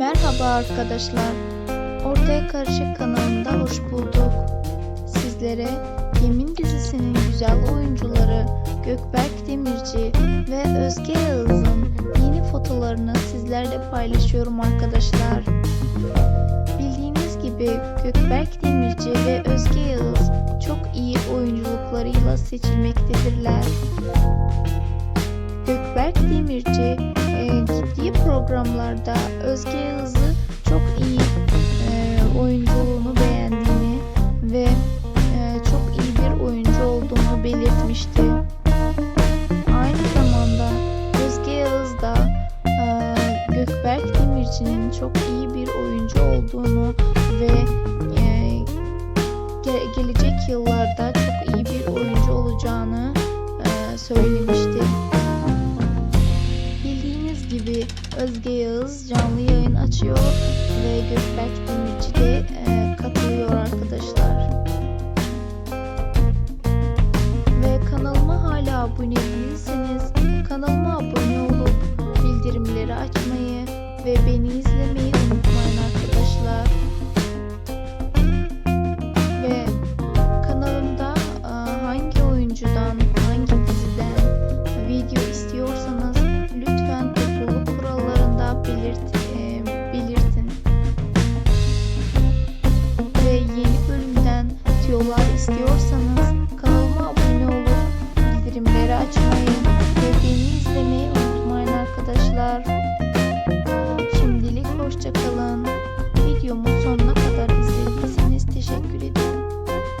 Merhaba arkadaşlar. Ortaya Karışık kanalında hoş bulduk. Sizlere Yemin dizisinin güzel oyuncuları Gökberk Demirci ve Özge Yağız'ın yeni fotolarını sizlerle paylaşıyorum arkadaşlar. Bildiğiniz gibi Gökberk Demirci ve Özge Yağız çok iyi oyunculuklarıyla seçilmektedirler. Gökberk Demirci programlarda Özge Yağız'ı çok iyi e, oyunculuğunu beğendiğini ve e, çok iyi bir oyuncu olduğunu belirtmişti. Aynı zamanda Özge Yağız da e, Gökberk Demirci'nin çok iyi bir oyuncu olduğunu ve e, ge- gelecek yıllarda çok iyi bir oyuncu olacağını e, söylemişti. sahibi Özge Yağız canlı yayın açıyor ve Gökberk Demirci de e, katılıyor arkadaşlar. Ve kanalıma hala abone değilseniz kanalıma abone olup bildirimleri açmayı ve beni izlemeyi unutmayın arkadaşlar. Ve kanalımda e, hangi oyuncudan стюарсом